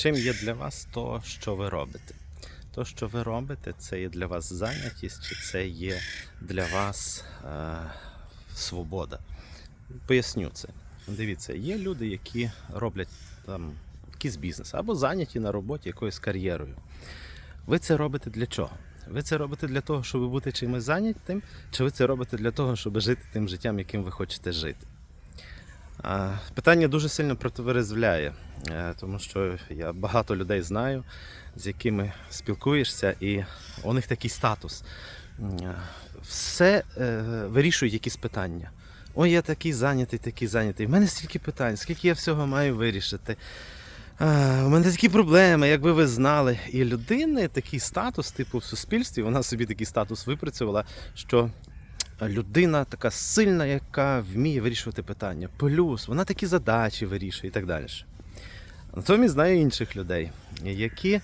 чим є для вас то, що ви робите? То, що ви робите, це є для вас зайнятість, чи це є для вас е, свобода? Поясню це. Дивіться, є люди, які роблять там якийсь бізнес або зайняті на роботі якоюсь кар'єрою. Ви це робите для чого? Ви це робите для того, щоб бути чимось зайнятим, чи ви це робите для того, щоб жити тим життям, яким ви хочете жити? Питання дуже сильно протирезвляє, е, тому що я багато людей знаю, з якими спілкуєшся, і у них такий статус. Е, Все е, вирішують якісь питання. Ой, я такий зайнятий, такий зайнятий. У мене стільки питань, скільки я всього маю вирішити. У мене такі проблеми, якби ви знали. І людини такий статус, типу, в суспільстві, вона собі такий статус випрацювала, що людина така сильна, яка вміє вирішувати питання. Плюс вона такі задачі вирішує і так далі. Натомість знаю інших людей, які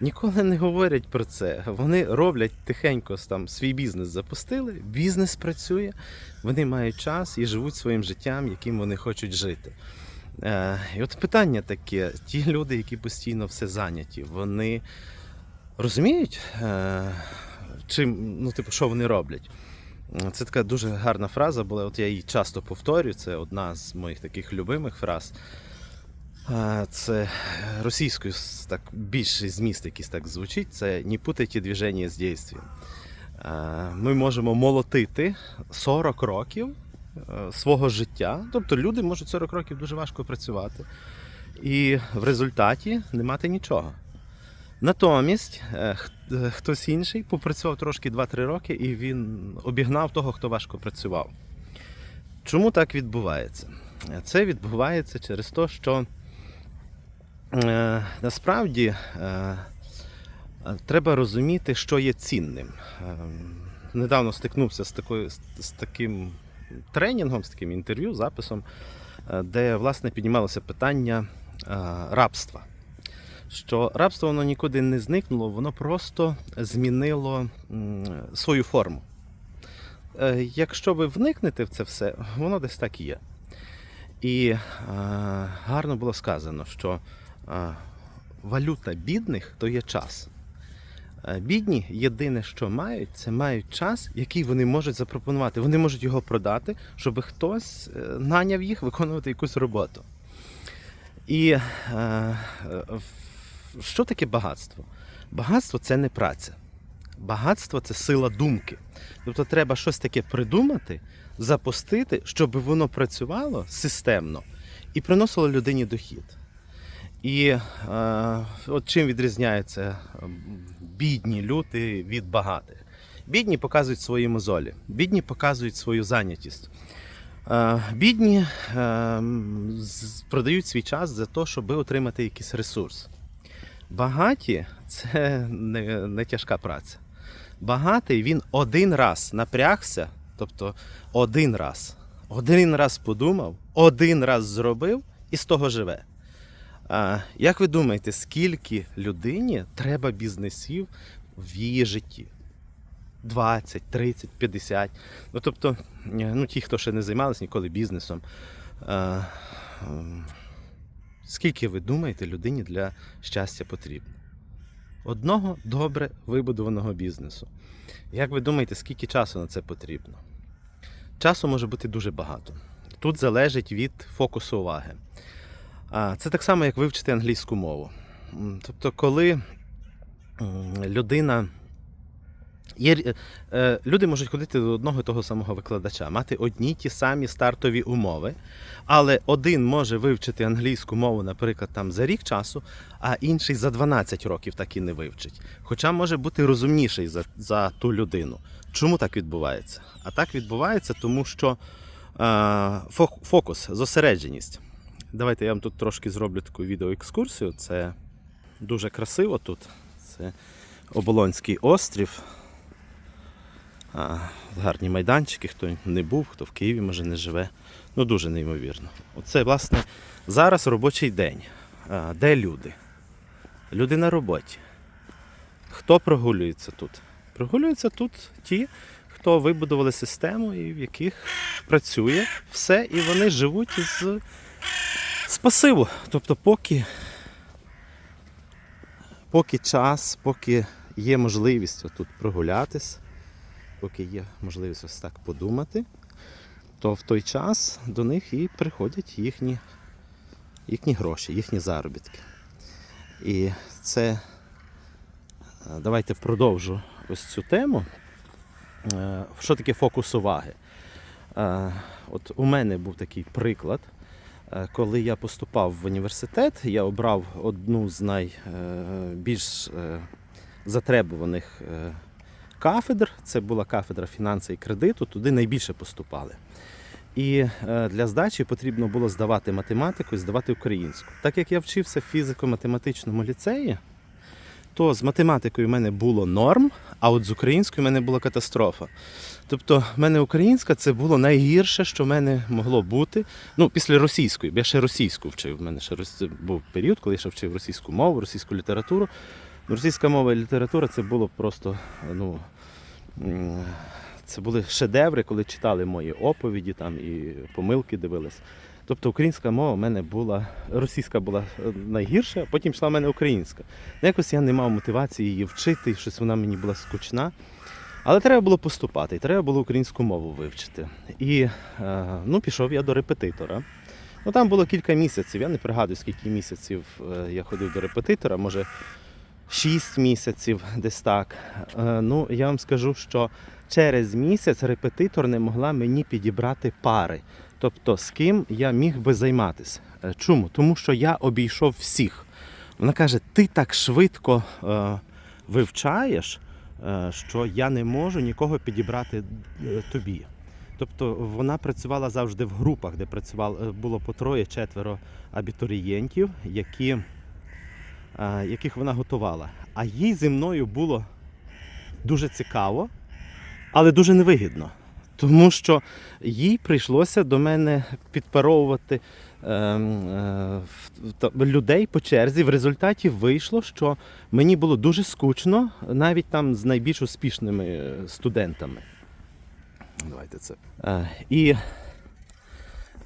ніколи не говорять про це. Вони роблять тихенько там свій бізнес запустили, бізнес працює, вони мають час і живуть своїм життям, яким вони хочуть жити. Е, І от питання таке: ті люди, які постійно все зайняті, вони розуміють, е, чим, ну, типу, що вони роблять. Це така дуже гарна фраза була. От я її часто повторюю. Це одна з моїх таких любимих фраз. Це російською так більший зміст якийсь так звучить. Це не путайте движення з дійством. Ми можемо молотити 40 років е, свого життя. Тобто люди можуть 40 років дуже важко працювати. І в результаті не мати нічого. Натомість е, е, хтось інший попрацював трошки 2-3 роки і він обігнав того, хто важко працював. Чому так відбувається? Е, Це відбувається через те, що насправді треба розуміти, що є цінним. Недавно стикнувся з, такою, з, таким тренінгом, з таким інтерв'ю, записом, де власне піднімалося питання рабства що рабство воно нікуди не зникнуло, воно просто змінило свою форму. Е, Якщо ви вникнете в це все, воно десь так і є. І е, гарно було сказано, що е, валюта бідних то є час. Бідні єдине, що мають, це мають час, який вони можуть запропонувати. Вони можуть його продати, щоб хтось наняв їх виконувати якусь роботу. І е, що таке багатство? Багатство це не праця. Багатство це сила думки. Тобто треба щось таке придумати, запустити, щоб воно працювало системно і приносило людині дохід. І е, от чим відрізняються бідні люди від багатих? Бідні показують свої мозолі, бідні показують свою зайнятість. Е, Бідні е, з- продають свій час за те, щоб отримати якийсь ресурс. Багаті це не, не тяжка праця. Багатий він один раз напрягся, тобто один раз, один раз подумав, один раз зробив і з того живе. А, як ви думаєте, скільки людині треба бізнесів в її житті? 20, 30, 50. Ну, тобто, ну, ті, хто ще не займалися ніколи бізнесом. А, скільки ви думаєте, людині для щастя потрібно? Одного добре вибудованого бізнесу. Як ви думаєте, скільки часу на це потрібно? Часу може бути дуже багато. Тут залежить від фокусу уваги. Це так само, як вивчити англійську мову. Тобто, коли людина. Є, е, люди можуть ходити до одного і того самого викладача, мати одні ті самі стартові умови, але один може вивчити англійську мову, наприклад, там за рік часу, а інший за 12 років так і не вивчить. Хоча може бути розумніший за, за ту людину. Чому так відбувається? А так відбувається, тому що е, фокус, зосередженість. Давайте я вам тут трошки зроблю таку відеоекскурсію. Це дуже красиво тут. Це Оболонський острів. Гарні майданчики, хто не був, хто в Києві може не живе. Ну дуже неймовірно. Оце, власне, зараз робочий день. Де люди? Люди на роботі. Хто прогулюється тут? Прогулюються тут ті, хто вибудували систему, і в яких працює все, і вони живуть з, з пасиву. Тобто, поки поки час, поки є можливість отут прогулятись, поки є можливість ось так подумати, то в той час до них і приходять їхні, їхні гроші, їхні заробітки. І це е, давайте продовжу ось цю тему. Е, Що таке фокус уваги? Е, От у мене був такий приклад. Коли я поступав в університет, я обрав одну з найбільш затребуваних кафедр. Це була кафедра фінанси і кредиту, туди найбільше поступали. І е, для здачі потрібно було здавати математику і здавати українську. Так як я вчився в фізико-математичному ліцеї, то з математикою в мене було норм, а от з українською в мене була катастрофа. Тобто, в мене українська це було найгірше, що в мене могло бути. Ну, після російської, бо я ще російську вчив. У мене ще був період, коли я ще вчив російську мову, російську літературу. Російська мова і література це було просто, ну. Це були шедеври, коли читали мої оповіді там і помилки дивились. Тобто українська мова в мене була, російська була е, найгірша, а потім йшла в мене українська. Ну, Якось я не мав мотивації її вчити, щось вона мені була скучна. Але треба було поступати, треба було українську мову вивчити. І е, ну, пішов я до репетитора. Ну, там було кілька місяців. Я не пригадую, скільки місяців е, я ходив до репетитора, може 6 місяців, десь так. Е, ну, я вам скажу, що через місяць репетитор не могла мені підібрати пари. Тобто, з ким я міг би займатися. Е, Чому? Тому що я обійшов всіх. Вона каже: ти так швидко е, вивчаєш, е, що я не можу нікого підібрати е, тобі. Тобто вона працювала завжди в групах, де працювало, було по троє-четверо абітурієнтів, які, яких вона готувала. А їй зі мною було дуже цікаво, але дуже невигідно. Тому що їй прийшлося до мене підпаровувати ем, е, та- людей по черзі. В результаті вийшло, що мені було дуже скучно навіть там з найбільш успішними е, студентами. Давайте це. Е, і,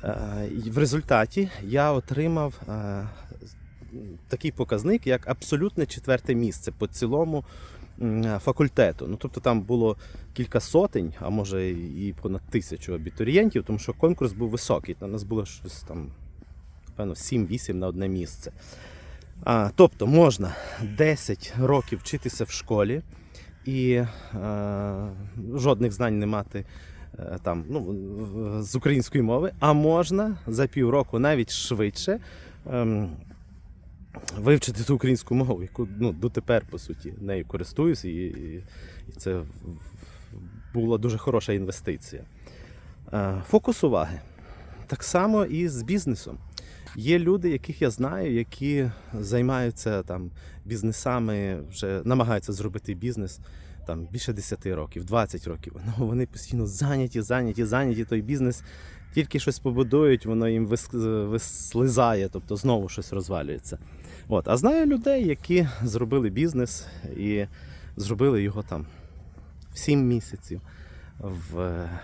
е, в результаті я отримав е, такий показник, як абсолютне четверте місце по цілому факультету. Ну, тобто там було кілька сотень, а може і понад тисячу абітурієнтів, тому що конкурс був високий. У нас було щось там, певно, 7-8 на одне місце. А, тобто можна 10 років вчитися в школі і е, жодних знань не мати е, там, ну, з української мови, а можна за півроку навіть швидше. ем, Вивчити ту українську мову, яку ну, дотепер, по суті, нею користуюсь, і, і це була дуже хороша інвестиція. Е, Фокус уваги. Так само і з бізнесом. Є люди, яких я знаю, які займаються там бізнесами, вже намагаються зробити бізнес там більше 10 років, 20 років. Ну, вони постійно зайняті, зайняті, зайняті. Той бізнес тільки щось побудують, воно їм вис- вислизає, тобто знову щось розвалюється. От. А знаю людей, які зробили бізнес і зробили його там в 7 місяців, в е,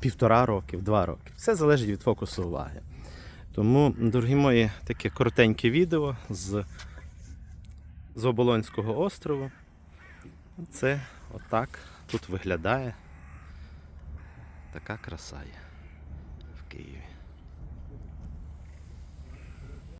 півтора роки, в два роки. Все залежить від фокусу уваги. Тому, дорогі мої, таке коротеньке відео з, з Оболонського острову. Це отак тут виглядає. Така краса є.